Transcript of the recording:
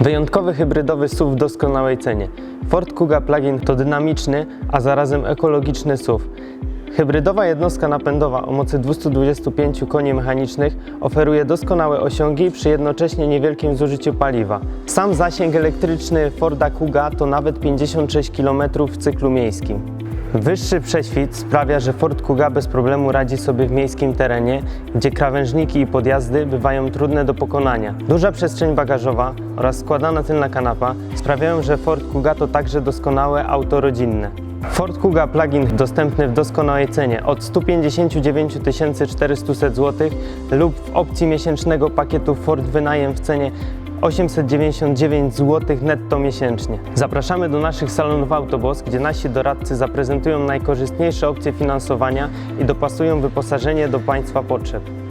Wyjątkowy hybrydowy SUV w doskonałej cenie. Ford Kuga Plug-in to dynamiczny, a zarazem ekologiczny SUV. Hybrydowa jednostka napędowa o mocy 225 koni mechanicznych oferuje doskonałe osiągi przy jednocześnie niewielkim zużyciu paliwa. Sam zasięg elektryczny Forda Kuga to nawet 56 km w cyklu miejskim. Wyższy prześwit sprawia, że Ford Kuga bez problemu radzi sobie w miejskim terenie, gdzie krawężniki i podjazdy bywają trudne do pokonania. Duża przestrzeń bagażowa oraz składana tylna kanapa sprawiają, że Ford Kuga to także doskonałe auto rodzinne. Ford Kuga Plug-in dostępny w doskonałej cenie od 159 400 zł lub w opcji miesięcznego pakietu Ford Wynajem w cenie 899 zł netto miesięcznie. Zapraszamy do naszych salonów Autobos, gdzie nasi doradcy zaprezentują najkorzystniejsze opcje finansowania i dopasują wyposażenie do Państwa potrzeb.